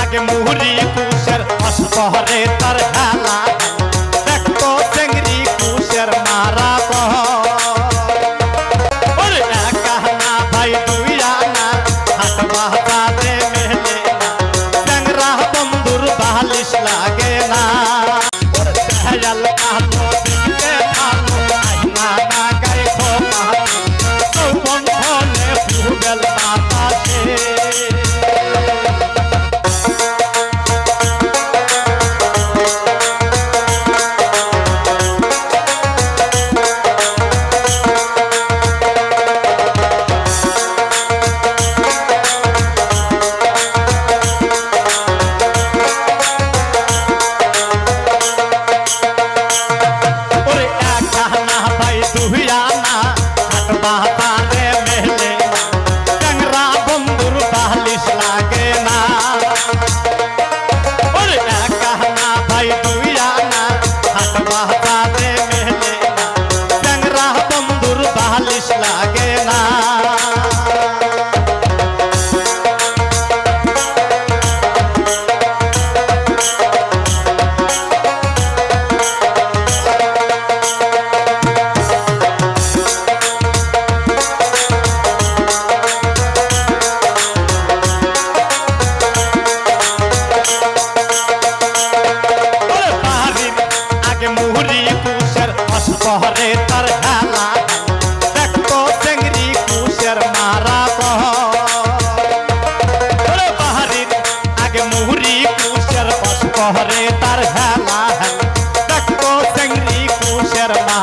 আগে মুহুরি কুশের অসপহরে তার হেলা দেখো চেংরি কুশের মারা বহ। কাহনা ভাই, দুই আনা। হাত বাহারে মেলে চেংরা বন্ধুর বালিশ লাগে না। হেয়াল কালো দিকে ভালো। আইনা না গায়ে খো পাহাড় সৌবন্ধনে ফুবেল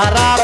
para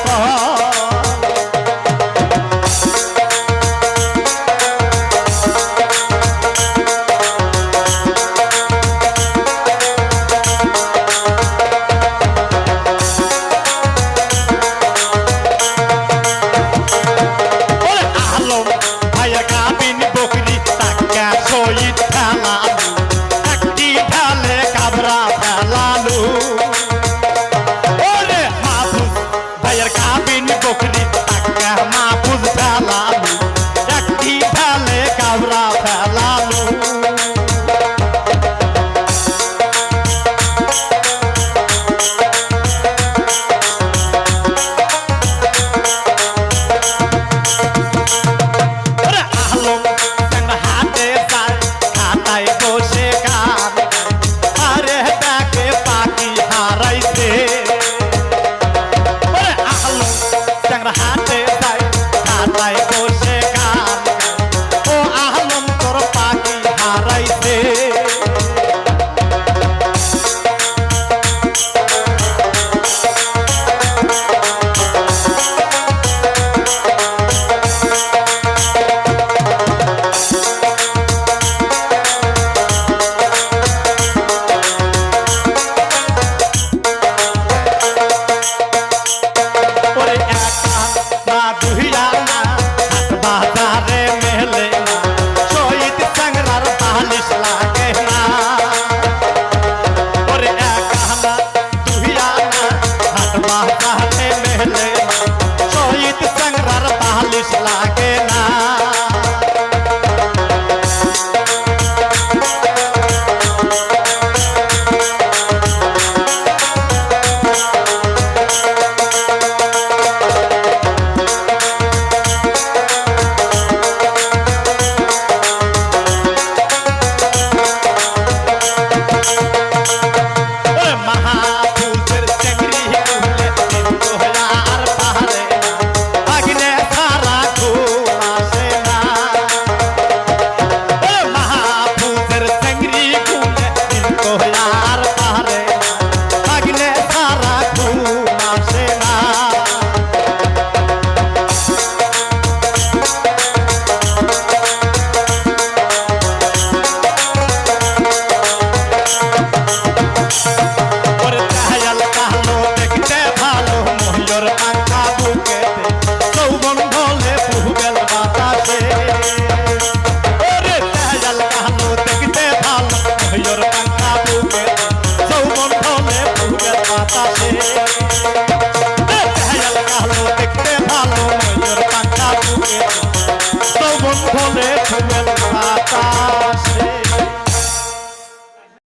But